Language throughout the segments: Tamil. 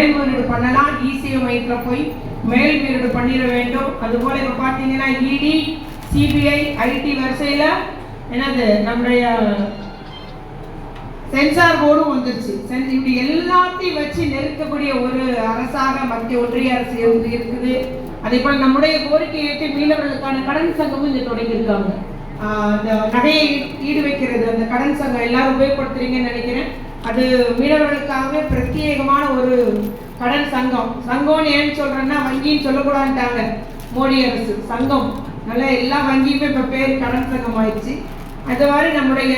மேல்முறையீடு பண்ணலாம். இசிஐ மையத்தில் போய் மேல்முறையீடு பண்ணிட வேண்டும். அதுபோல இப்போ பார்த்தீங்கன்னா இடி சிபிஐ ஐடி வரிசையில் என்னது? நம்முடைய சென்சார் போர்டும் வந்துருச்சு. சென் இப்படி எல்லாத்தையும் வச்சு நெருக்கக்கூடிய ஒரு அரசாக மத்திய ஒன்றிய அரசு வந்து இருக்குது. அதே போல் நம்முடைய கோரிக்கை ஏற்று மீனவர்களுக்கான கடன் சங்கமும் இங்கே தொடங்கியிருக்காங்க ஆஹ் அந்த நகையை ஈடு வைக்கிறது அந்த கடன் சங்கம் எல்லாரும் உபயோகப்படுத்துறீங்கன்னு நினைக்கிறேன். அது மீனவர்களுக்காகவே பிரத்யேகமான ஒரு கடன் சங்கம். சங்கம்னு ஏன்னு சொல்றேன்னா வங்கின்னு சொல்லக்கூடாதுட்டாங்க மோடி அரசு சங்கம். நல்லா எல்லா வங்கியுமே இப்போ பேர் கடன் சங்கம் ஆயிடுச்சு. அது மாதிரி நம்முடைய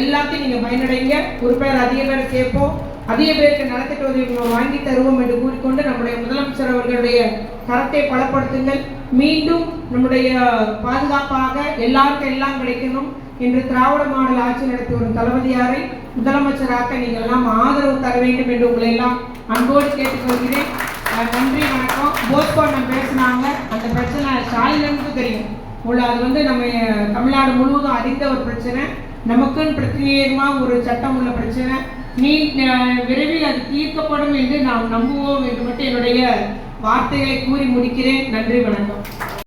எல்லாத்தையும் நீங்கள் பயனடைங்க. ஒரு பேர் அதிக பேர் சேர்ப்போம். அதிக பேருக்கு நடத்திட்டு உதவி வாங்கி தருவோம் என்று கூறிக்கொண்டு நம்முடைய முதலமைச்சர் அவர்களுடைய கரத்தை பலப்படுத்துங்கள். மீண்டும் நம்முடைய பாதுகாப்பாக எல்லாருக்கும் எல்லாம் கிடைக்கணும் என்று திராவிட மாடல் ஆட்சி நடத்தி வரும் தளபதியாரை முதலமைச்சராக நீங்கள் எல்லாம் ஆதரவு தர வேண்டும் என்று உங்களை எல்லாம் அன்போடு கேட்டுக்கொள்கிறேன். நன்றி வணக்கம். போஸ்கோண்ணம் பேசினாங்க. அந்த பிரச்சனை ஸ்டாலினுக்கு தெரியும். உள்ள அது வந்து நம்ம தமிழ்நாடு முழுவதும் அறிந்த ஒரு பிரச்சனை. நமக்குன்னு பிரத்யேகமாக ஒரு சட்டம் உள்ள பிரச்சனை நீ விரைவில் அது தீர்க்கப்படும் என்று நாம் நம்புவோம் என்று மட்டும் என்னுடைய வார்த்தைகளை கூறி முடிக்கிறேன். நன்றி வணக்கம்.